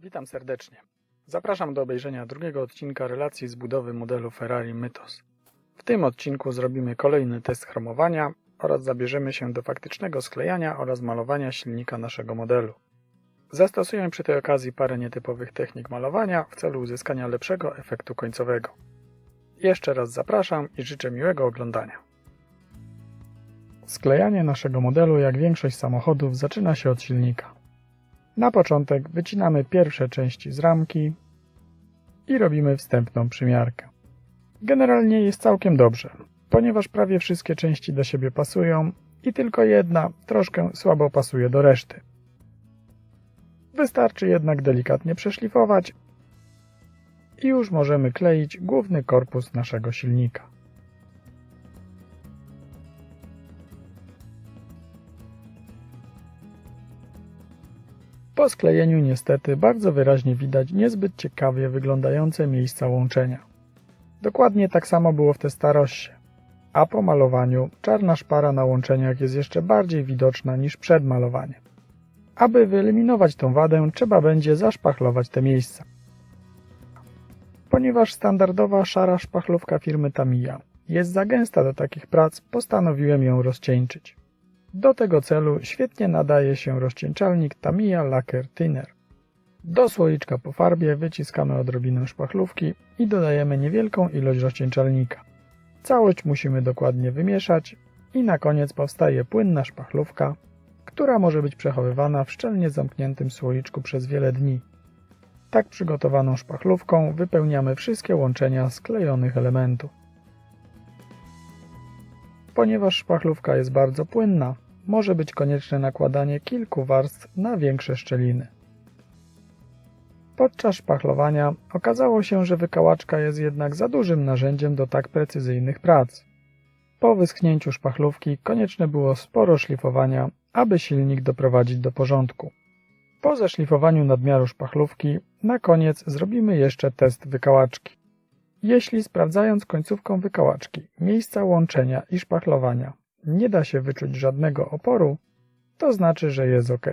Witam serdecznie. Zapraszam do obejrzenia drugiego odcinka relacji z budowy modelu Ferrari Mythos. W tym odcinku zrobimy kolejny test chromowania oraz zabierzemy się do faktycznego sklejania oraz malowania silnika naszego modelu. Zastosuję przy tej okazji parę nietypowych technik malowania w celu uzyskania lepszego efektu końcowego. Jeszcze raz zapraszam i życzę miłego oglądania. Sklejanie naszego modelu, jak większość samochodów, zaczyna się od silnika. Na początek wycinamy pierwsze części z ramki i robimy wstępną przymiarkę. Generalnie jest całkiem dobrze, ponieważ prawie wszystkie części do siebie pasują i tylko jedna troszkę słabo pasuje do reszty. Wystarczy jednak delikatnie przeszlifować i już możemy kleić główny korpus naszego silnika. Po sklejeniu niestety bardzo wyraźnie widać niezbyt ciekawie wyglądające miejsca łączenia. Dokładnie tak samo było w Testarosie, a po malowaniu czarna szpara na łączeniach jest jeszcze bardziej widoczna niż przed malowaniem. Aby wyeliminować tą wadę, trzeba będzie zaszpachlować te miejsca. Ponieważ standardowa szara szpachlówka firmy Tamiya jest za gęsta do takich prac, postanowiłem ją rozcieńczyć. Do tego celu świetnie nadaje się rozcieńczalnik Tamiya Lacquer Thinner. Do słoiczka po farbie wyciskamy odrobinę szpachlówki i dodajemy niewielką ilość rozcieńczalnika. Całość musimy dokładnie wymieszać i na koniec powstaje płynna szpachlówka, która może być przechowywana w szczelnie zamkniętym słoiczku przez wiele dni. Tak przygotowaną szpachlówką wypełniamy wszystkie łączenia sklejonych elementów. Ponieważ szpachlówka jest bardzo płynna, może być konieczne nakładanie kilku warstw na większe szczeliny. Podczas szpachlowania okazało się, że wykałaczka jest jednak za dużym narzędziem do tak precyzyjnych prac. Po wyschnięciu szpachlówki konieczne było sporo szlifowania, aby silnik doprowadzić do porządku. Po zeszlifowaniu nadmiaru szpachlówki, na koniec zrobimy jeszcze test wykałaczki. Jeśli sprawdzając końcówką wykałaczki miejsca łączenia i szpachlowania nie da się wyczuć żadnego oporu, to znaczy, że jest ok.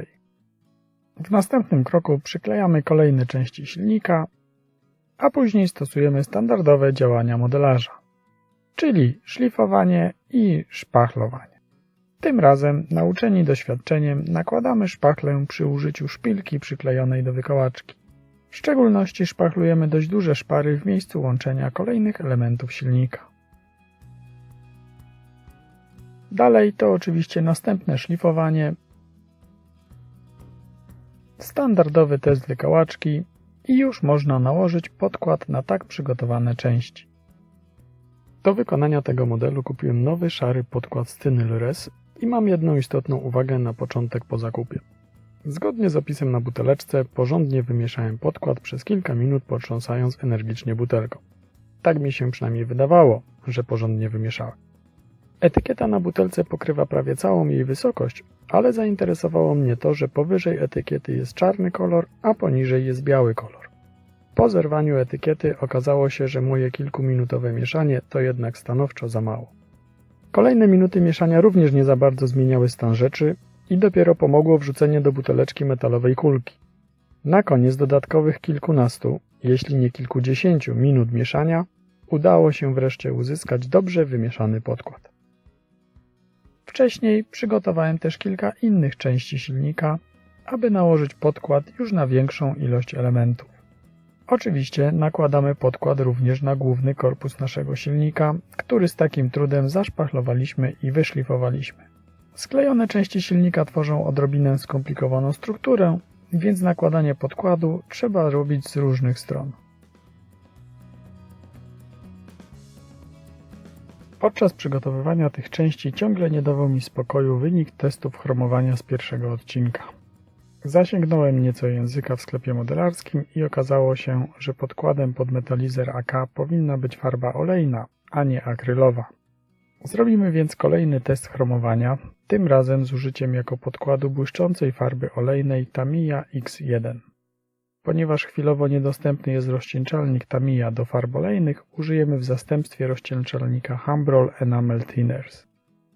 W następnym kroku przyklejamy kolejne części silnika, a później stosujemy standardowe działania modelarza, czyli szlifowanie i szpachlowanie. Tym razem, nauczeni doświadczeniem, nakładamy szpachlę przy użyciu szpilki przyklejonej do wykałaczki. W szczególności szpachlujemy dość duże szpary w miejscu łączenia kolejnych elementów silnika. Dalej to oczywiście następne szlifowanie, standardowy test wykałaczki i już można nałożyć podkład na tak przygotowane części. Do wykonania tego modelu kupiłem nowy szary podkład Stynylres Res i mam jedną istotną uwagę na początek po zakupie. Zgodnie z opisem na buteleczce porządnie wymieszałem podkład przez kilka minut potrząsając energicznie butelką. Tak mi się przynajmniej wydawało, że porządnie wymieszałem. Etykieta na butelce pokrywa prawie całą jej wysokość, ale zainteresowało mnie to, że powyżej etykiety jest czarny kolor, a poniżej jest biały kolor. Po zerwaniu etykiety okazało się, że moje kilkuminutowe mieszanie to jednak stanowczo za mało. Kolejne minuty mieszania również nie za bardzo zmieniały stan rzeczy i dopiero pomogło wrzucenie do buteleczki metalowej kulki. Na koniec dodatkowych kilkunastu, jeśli nie kilkudziesięciu minut mieszania udało się wreszcie uzyskać dobrze wymieszany podkład. Wcześniej przygotowałem też kilka innych części silnika, aby nałożyć podkład już na większą ilość elementów. Oczywiście nakładamy podkład również na główny korpus naszego silnika, który z takim trudem zaszpachlowaliśmy i wyszlifowaliśmy. Sklejone części silnika tworzą odrobinę skomplikowaną strukturę, więc nakładanie podkładu trzeba robić z różnych stron. Podczas przygotowywania tych części ciągle nie dawał mi spokoju wynik testów chromowania z pierwszego odcinka. Zasięgnąłem nieco języka w sklepie modelarskim i okazało się, że podkładem pod metalizer AK powinna być farba olejna, a nie akrylowa. Zrobimy więc kolejny test chromowania, tym razem z użyciem jako podkładu błyszczącej farby olejnej Tamiya X1. Ponieważ chwilowo niedostępny jest rozcieńczalnik Tamiya do farb olejnych, użyjemy w zastępstwie rozcieńczalnika Humbrol Enamel Thinners.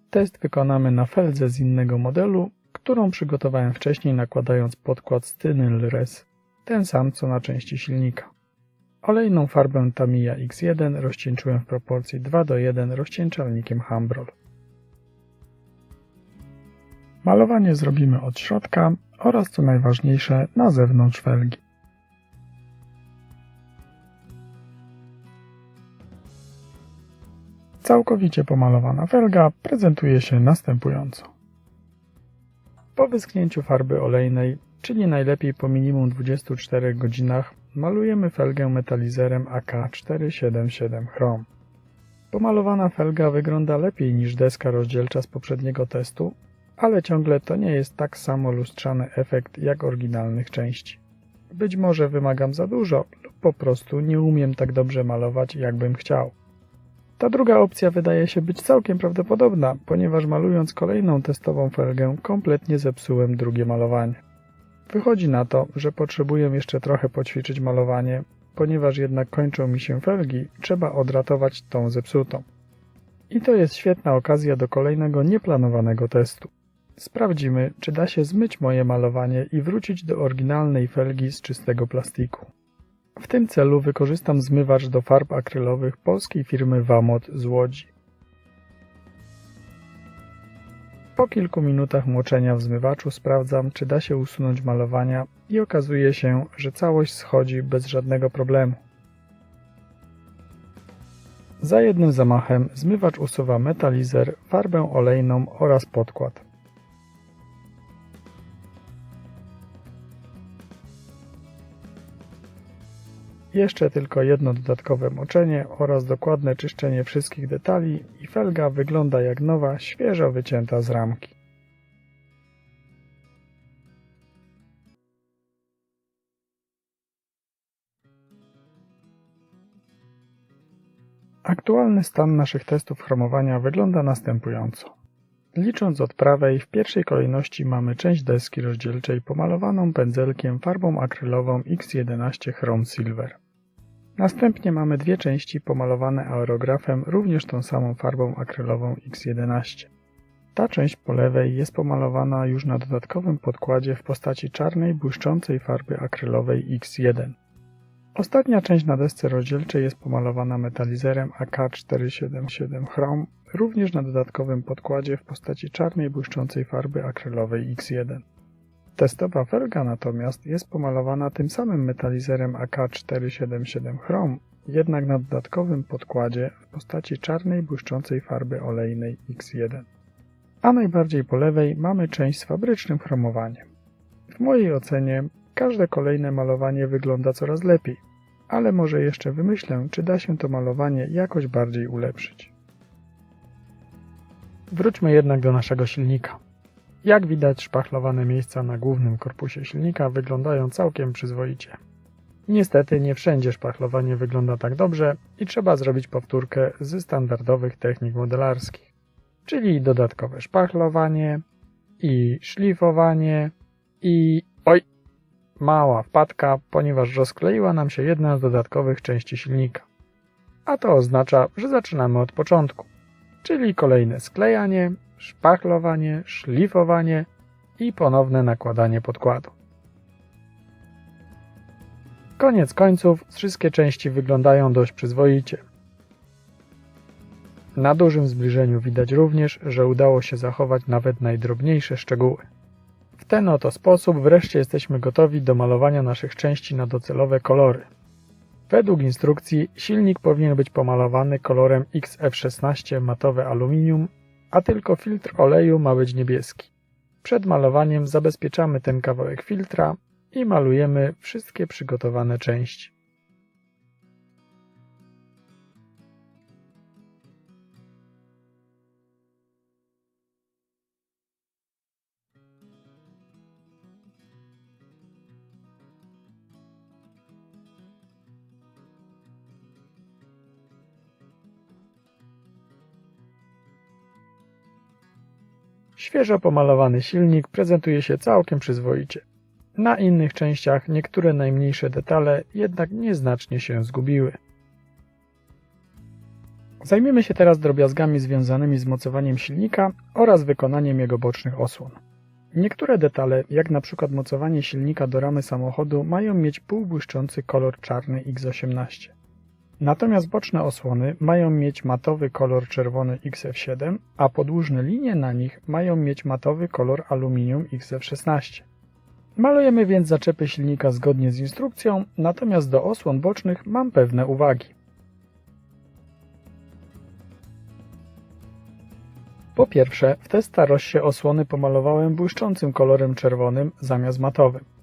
Test wykonamy na feldze z innego modelu, którą przygotowałem wcześniej nakładając podkład Stynyl Res. ten sam co na części silnika. Olejną farbę Tamiya X1 rozcieńczyłem w proporcji 2 do 1 rozcieńczalnikiem Humbrol. Malowanie zrobimy od środka oraz co najważniejsze na zewnątrz felgi. Całkowicie pomalowana felga prezentuje się następująco. Po wyschnięciu farby olejnej, czyli najlepiej po minimum 24 godzinach, malujemy felgę metalizerem AK477 Chrome. Pomalowana felga wygląda lepiej niż deska rozdzielcza z poprzedniego testu, ale ciągle to nie jest tak samo lustrzany efekt jak oryginalnych części. Być może wymagam za dużo lub po prostu nie umiem tak dobrze malować jakbym chciał. Ta druga opcja wydaje się być całkiem prawdopodobna, ponieważ malując kolejną testową felgę kompletnie zepsułem drugie malowanie. Wychodzi na to, że potrzebuję jeszcze trochę poćwiczyć malowanie, ponieważ jednak kończą mi się felgi, trzeba odratować tą zepsutą. I to jest świetna okazja do kolejnego nieplanowanego testu. Sprawdzimy, czy da się zmyć moje malowanie i wrócić do oryginalnej felgi z czystego plastiku. W tym celu wykorzystam zmywacz do farb akrylowych polskiej firmy Wamot z Łodzi. Po kilku minutach moczenia w zmywaczu sprawdzam, czy da się usunąć malowania i okazuje się, że całość schodzi bez żadnego problemu. Za jednym zamachem zmywacz usuwa metalizer, farbę olejną oraz podkład. Jeszcze tylko jedno dodatkowe moczenie oraz dokładne czyszczenie wszystkich detali i felga wygląda jak nowa, świeżo wycięta z ramki. Aktualny stan naszych testów chromowania wygląda następująco. Licząc od prawej, w pierwszej kolejności mamy część deski rozdzielczej pomalowaną pędzelkiem farbą akrylową X11 Chrome Silver. Następnie mamy dwie części pomalowane aerografem również tą samą farbą akrylową X11. Ta część po lewej jest pomalowana już na dodatkowym podkładzie w postaci czarnej, błyszczącej farby akrylowej X1. Ostatnia część na desce rozdzielczej jest pomalowana metalizerem AK477 Chrome, również na dodatkowym podkładzie w postaci czarnej, błyszczącej farby akrylowej X1. Testowa felga natomiast jest pomalowana tym samym metalizerem AK477 Chrome, jednak na dodatkowym podkładzie w postaci czarnej, błyszczącej farby olejnej X1. A najbardziej po lewej mamy część z fabrycznym chromowaniem. W mojej ocenie każde kolejne malowanie wygląda coraz lepiej, ale może jeszcze wymyślę, czy da się to malowanie jakoś bardziej ulepszyć. Wróćmy jednak do naszego silnika. Jak widać, szpachlowane miejsca na głównym korpusie silnika wyglądają całkiem przyzwoicie. Niestety nie wszędzie szpachlowanie wygląda tak dobrze i trzeba zrobić powtórkę ze standardowych technik modelarskich, czyli dodatkowe szpachlowanie i szlifowanie i... oj! Mała wpadka, ponieważ rozkleiła nam się jedna z dodatkowych części silnika. A to oznacza, że zaczynamy od początku, czyli kolejne sklejanie szpachlowanie, szlifowanie i ponowne nakładanie podkładu. Koniec końców wszystkie części wyglądają dość przyzwoicie. Na dużym zbliżeniu widać również, że udało się zachować nawet najdrobniejsze szczegóły. W ten oto sposób wreszcie jesteśmy gotowi do malowania naszych części na docelowe kolory. Według instrukcji silnik powinien być pomalowany kolorem XF16 matowe aluminium a tylko filtr oleju ma być niebieski. Przed malowaniem zabezpieczamy ten kawałek filtra i malujemy wszystkie przygotowane części. Świeżo pomalowany silnik prezentuje się całkiem przyzwoicie. Na innych częściach niektóre najmniejsze detale jednak nieznacznie się zgubiły. Zajmiemy się teraz drobiazgami związanymi z mocowaniem silnika oraz wykonaniem jego bocznych osłon. Niektóre detale, jak na przykład mocowanie silnika do ramy samochodu, mają mieć półbłyszczący kolor czarny X18. Natomiast boczne osłony mają mieć matowy kolor czerwony XF7, a podłużne linie na nich mają mieć matowy kolor aluminium XF16. Malujemy więc zaczepy silnika zgodnie z instrukcją, natomiast do osłon bocznych mam pewne uwagi. Po pierwsze, w testa Rossie osłony pomalowałem błyszczącym kolorem czerwonym zamiast matowym.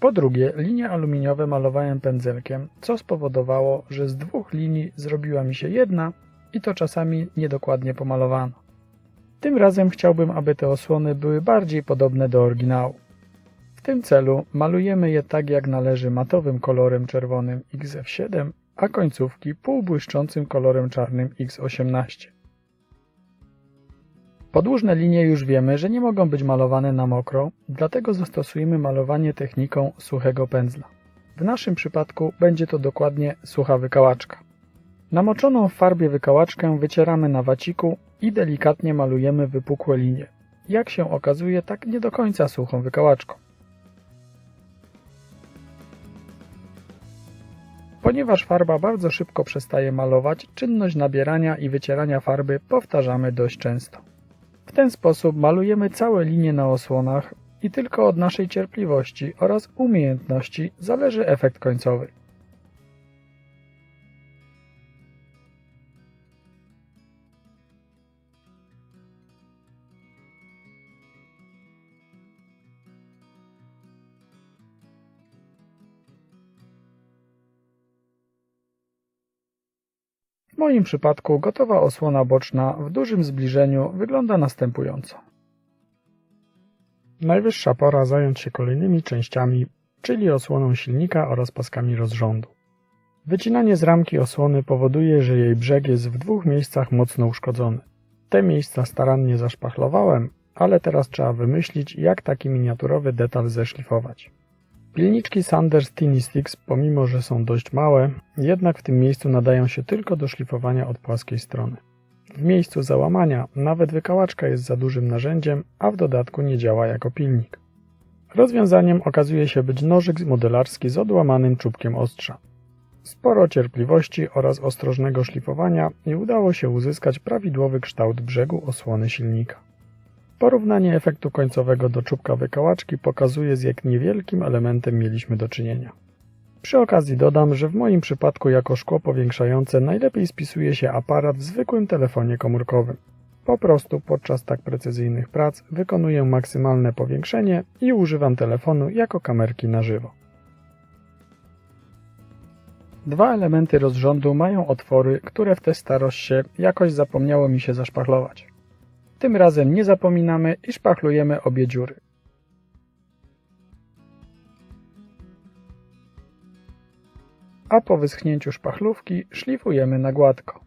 Po drugie, linie aluminiowe malowałem pędzelkiem, co spowodowało, że z dwóch linii zrobiła mi się jedna i to czasami niedokładnie pomalowano. Tym razem chciałbym, aby te osłony były bardziej podobne do oryginału. W tym celu malujemy je tak jak należy matowym kolorem czerwonym XF7, a końcówki półbłyszczącym kolorem czarnym X18. Podłużne linie już wiemy, że nie mogą być malowane na mokro, dlatego zastosujemy malowanie techniką suchego pędzla. W naszym przypadku będzie to dokładnie sucha wykałaczka. Namoczoną w farbie wykałaczkę wycieramy na waciku i delikatnie malujemy wypukłe linie. Jak się okazuje, tak nie do końca suchą wykałaczką. Ponieważ farba bardzo szybko przestaje malować, czynność nabierania i wycierania farby powtarzamy dość często. W ten sposób malujemy całe linie na osłonach i tylko od naszej cierpliwości oraz umiejętności zależy efekt końcowy. Moim przypadku gotowa osłona boczna w dużym zbliżeniu wygląda następująco. Najwyższa pora zająć się kolejnymi częściami, czyli osłoną silnika oraz paskami rozrządu. Wycinanie z ramki osłony powoduje, że jej brzeg jest w dwóch miejscach mocno uszkodzony. Te miejsca starannie zaszpachlowałem, ale teraz trzeba wymyślić, jak taki miniaturowy detal zeszlifować. Pilniczki Sanders Tiny Sticks, pomimo że są dość małe, jednak w tym miejscu nadają się tylko do szlifowania od płaskiej strony. W miejscu załamania nawet wykałaczka jest za dużym narzędziem, a w dodatku nie działa jako pilnik. Rozwiązaniem okazuje się być nożyk modelarski z odłamanym czubkiem ostrza. Sporo cierpliwości oraz ostrożnego szlifowania i udało się uzyskać prawidłowy kształt brzegu osłony silnika. Porównanie efektu końcowego do czubka wykałaczki pokazuje z jak niewielkim elementem mieliśmy do czynienia. Przy okazji dodam, że w moim przypadku jako szkło powiększające najlepiej spisuje się aparat w zwykłym telefonie komórkowym. Po prostu podczas tak precyzyjnych prac wykonuję maksymalne powiększenie i używam telefonu jako kamerki na żywo. Dwa elementy rozrządu mają otwory, które w tej starości jakoś zapomniało mi się zaszpachlować. Tym razem nie zapominamy i szpachlujemy obie dziury. A po wyschnięciu szpachlówki szlifujemy na gładko.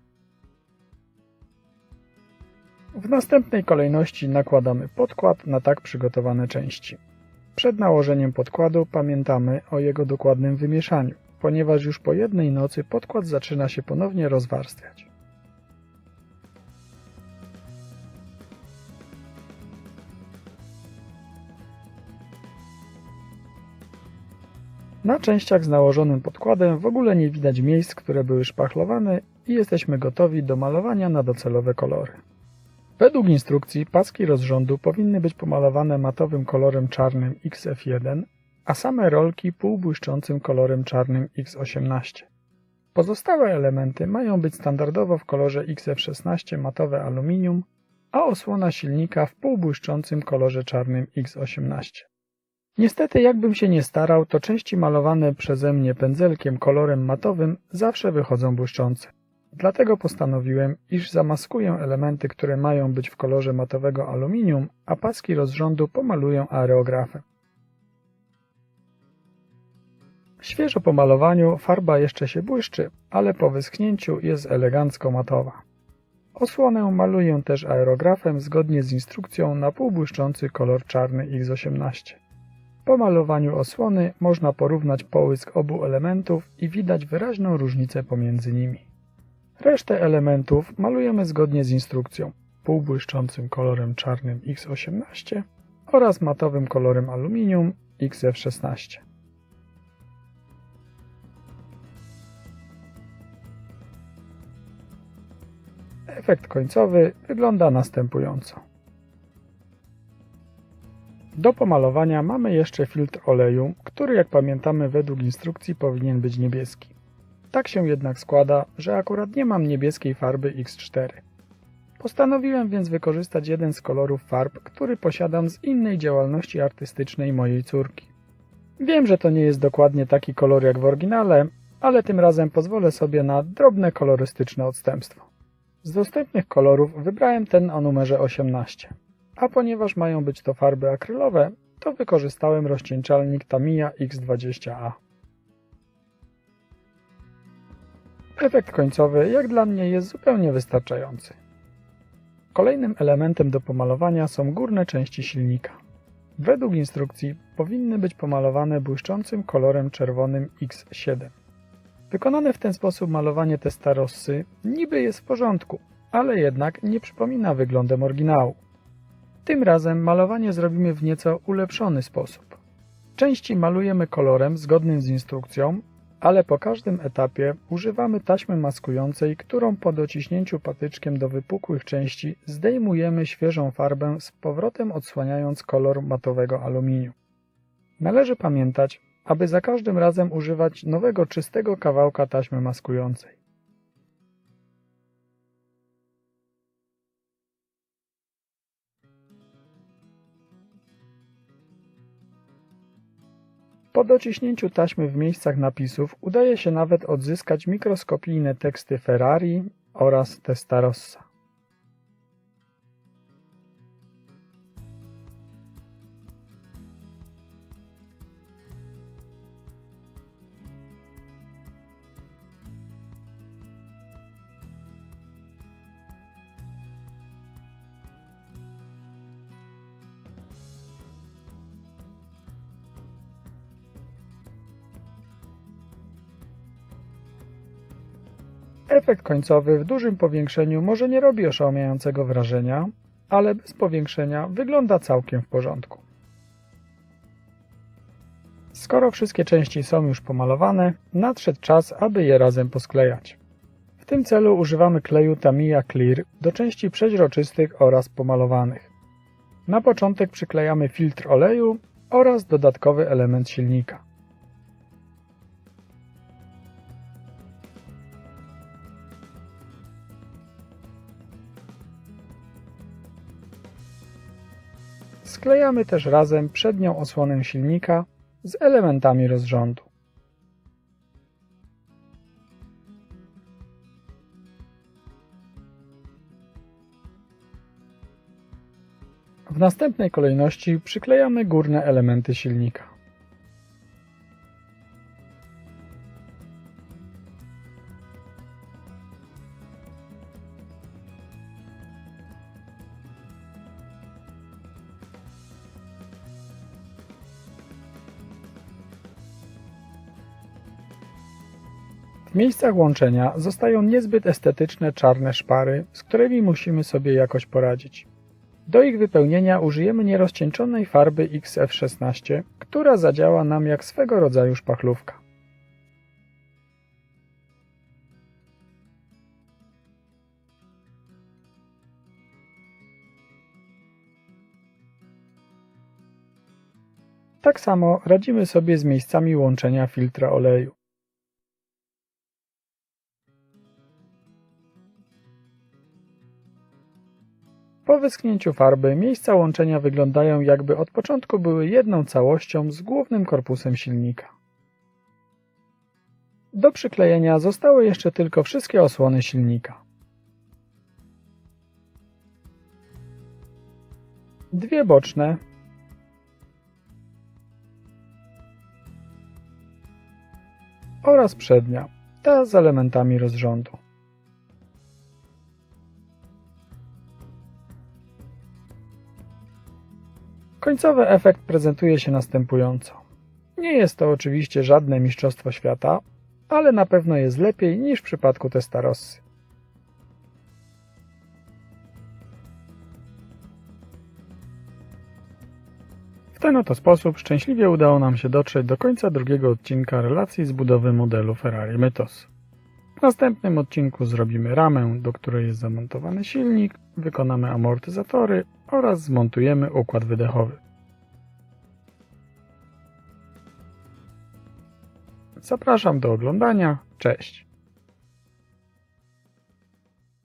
W następnej kolejności nakładamy podkład na tak przygotowane części. Przed nałożeniem podkładu pamiętamy o jego dokładnym wymieszaniu, ponieważ już po jednej nocy podkład zaczyna się ponownie rozwarstwiać. Na częściach z nałożonym podkładem w ogóle nie widać miejsc, które były szpachlowane i jesteśmy gotowi do malowania na docelowe kolory. Według instrukcji paski rozrządu powinny być pomalowane matowym kolorem czarnym XF1, a same rolki półbłyszczącym kolorem czarnym X18. Pozostałe elementy mają być standardowo w kolorze XF16 matowe aluminium, a osłona silnika w półbłyszczącym kolorze czarnym X18. Niestety, jakbym się nie starał, to części malowane przeze mnie pędzelkiem kolorem matowym zawsze wychodzą błyszczące. Dlatego postanowiłem, iż zamaskuję elementy, które mają być w kolorze matowego aluminium, a paski rozrządu pomaluję aerografem. Świeżo po malowaniu farba jeszcze się błyszczy, ale po wyschnięciu jest elegancko matowa. Osłonę maluję też aerografem zgodnie z instrukcją na półbłyszczący kolor czarny X18. Po malowaniu osłony można porównać połysk obu elementów i widać wyraźną różnicę pomiędzy nimi. Resztę elementów malujemy zgodnie z instrukcją półbłyszczącym kolorem czarnym X18 oraz matowym kolorem aluminium XF16. Efekt końcowy wygląda następująco. Do pomalowania mamy jeszcze filtr oleju, który jak pamiętamy według instrukcji powinien być niebieski. Tak się jednak składa, że akurat nie mam niebieskiej farby X4. Postanowiłem więc wykorzystać jeden z kolorów farb, który posiadam z innej działalności artystycznej mojej córki. Wiem, że to nie jest dokładnie taki kolor jak w oryginale, ale tym razem pozwolę sobie na drobne kolorystyczne odstępstwo. Z dostępnych kolorów wybrałem ten o numerze 18, a ponieważ mają być to farby akrylowe, to wykorzystałem rozcieńczalnik Tamiya X20A. Efekt końcowy jak dla mnie jest zupełnie wystarczający. Kolejnym elementem do pomalowania są górne części silnika. Według instrukcji powinny być pomalowane błyszczącym kolorem czerwonym X7. Wykonane w ten sposób malowanie Testarossy niby jest w porządku, ale jednak nie przypomina wyglądem oryginału. Tym razem malowanie zrobimy w nieco ulepszony sposób. Części malujemy kolorem zgodnym z instrukcją, ale po każdym etapie używamy taśmy maskującej, którą po dociśnięciu patyczkiem do wypukłych części zdejmujemy świeżą farbę z powrotem odsłaniając kolor matowego aluminium. Należy pamiętać, aby za każdym razem używać nowego czystego kawałka taśmy maskującej. Po dociśnięciu taśmy w miejscach napisów udaje się nawet odzyskać mikroskopijne teksty Ferrari oraz Testarossa. Efekt końcowy w dużym powiększeniu może nie robi oszałamiającego wrażenia, ale bez powiększenia wygląda całkiem w porządku. Skoro wszystkie części są już pomalowane, nadszedł czas, aby je razem posklejać. W tym celu używamy kleju Tamiya Clear do części przeźroczystych oraz pomalowanych. Na początek przyklejamy filtr oleju oraz dodatkowy element silnika. Sklejamy też razem przednią osłonę silnika z elementami rozrządu. W następnej kolejności przyklejamy górne elementy silnika. W miejscach łączenia zostają niezbyt estetyczne czarne szpary, z którymi musimy sobie jakoś poradzić. Do ich wypełnienia użyjemy nierozcieńczonej farby XF16, która zadziała nam jak swego rodzaju szpachlówka. Tak samo radzimy sobie z miejscami łączenia filtra oleju. Po wyschnięciu farby miejsca łączenia wyglądają jakby od początku były jedną całością z głównym korpusem silnika. Do przyklejenia zostały jeszcze tylko wszystkie osłony silnika. Dwie boczne oraz przednia, ta z elementami rozrządu. Końcowy efekt prezentuje się następująco. Nie jest to oczywiście żadne mistrzostwo świata, ale na pewno jest lepiej niż w przypadku Testarossy. ten oto sposób szczęśliwie udało nam się dotrzeć do końca drugiego odcinka relacji z budowy modelu Ferrari Mythos. W następnym odcinku zrobimy ramę, do której jest zamontowany silnik, wykonamy amortyzatory oraz zmontujemy układ wydechowy. Zapraszam do oglądania. Cześć!